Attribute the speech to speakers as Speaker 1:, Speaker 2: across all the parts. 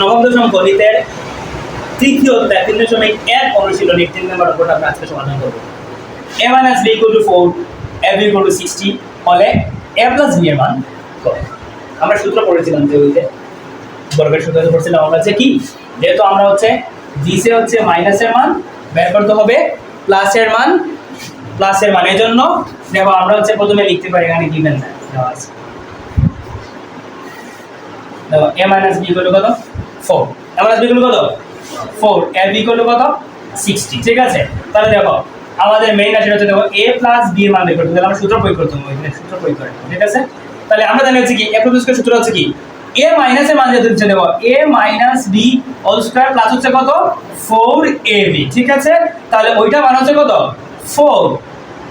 Speaker 1: নবম দশম গণিতের তৃতীয় অধ্যায় তিন দশমিক এক অনুশীলনী তিন নম্বর অঙ্কটা আমরা আজকে সমাধান করব। A minus B equal to four A B equal to sixty হলে এ প্লাস বি এর মান? আমরা সূত্র পড়েছিলাম যে ওইতে বর্গের সূত্র পড়ছিলাম, আমরা হচ্ছে কি? যেহেতু আমরা হচ্ছে দিসে হচ্ছে মাইনাসের মান বের করতে হবে প্লাসের মান প্লাসের মান। এই জন্য দেখো, আমরা হচ্ছে প্রথমে লিখতে পারি এখানে গিভেন না দেওয়া আছে। দেখো এ মাইনাস বি কত? Four A minus B equal কত? ফোর এ বি ইকুয়াল কত? সিক্সটি ঠিক আছে? তাহলে দেখো, আমাদের মেইন আছে হচ্ছে দেখো এ প্লাস বি এর মান বের করতে তাহলে আমরা সূত্র প্রয়োগ করতে হবে এখানে, সূত্র প্রয়োগ করে। ঠিক আছে? তাহলে আমরা জানি হচ্ছে কি এ প্লাস স্কয়ার সূত্র হচ্ছে কি? এ মাইনাস এর মান যেটা দিচ্ছে দেখো A minus B whole square plus হচ্ছে কত? ফোর এ বি ঠিক আছে? তাহলে ওইটা মান হচ্ছে কত? ফোর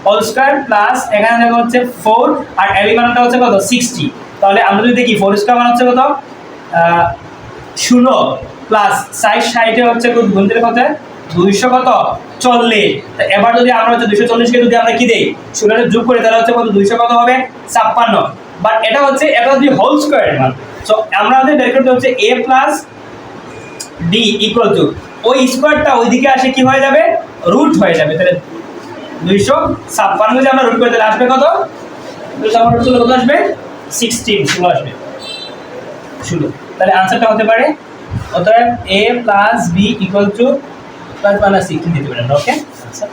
Speaker 1: হোল স্কয়ার প্লাস এখানে দেখো হচ্ছে ফোর আর এ বি মানটা হচ্ছে কত? সিক্সটি তাহলে আমরা যদি দেখি ফোর স্কয়ার মান হচ্ছে কত? ষোলো প্লাস সাইড সাইডে হচ্ছে দিলে কত দুইশো কত? চল্লিশ। এবার যদি আমরা হচ্ছে দুইশো চল্লিশকে যদি আমরা কি দিই? ষোলোটা যোগ করি, তাহলে হচ্ছে কত? দুইশো কত হবে? ছাপ্পান্ন। বাট এটা হচ্ছে, এটা যদি হোল স্কোয়ার মান সো আমরা আমাদের বের করতে হচ্ছে A plus D equal to ওই স্কোয়ারটা ওইদিকে আসে কি হয়ে যাবে? রুট হয়ে যাবে। তাহলে দুইশো ছাপ্পান্ন যদি আমরা রুট করে, তাহলে আসবে কত? দুইশো কত আসবে? সিক্সটিন ষোলো আসবে। ষোলো তাহলে আনসারটা হতে পারে অতএব A plus B equal to plus minus sixteen দিতে পারেন? ওকে আচ্ছা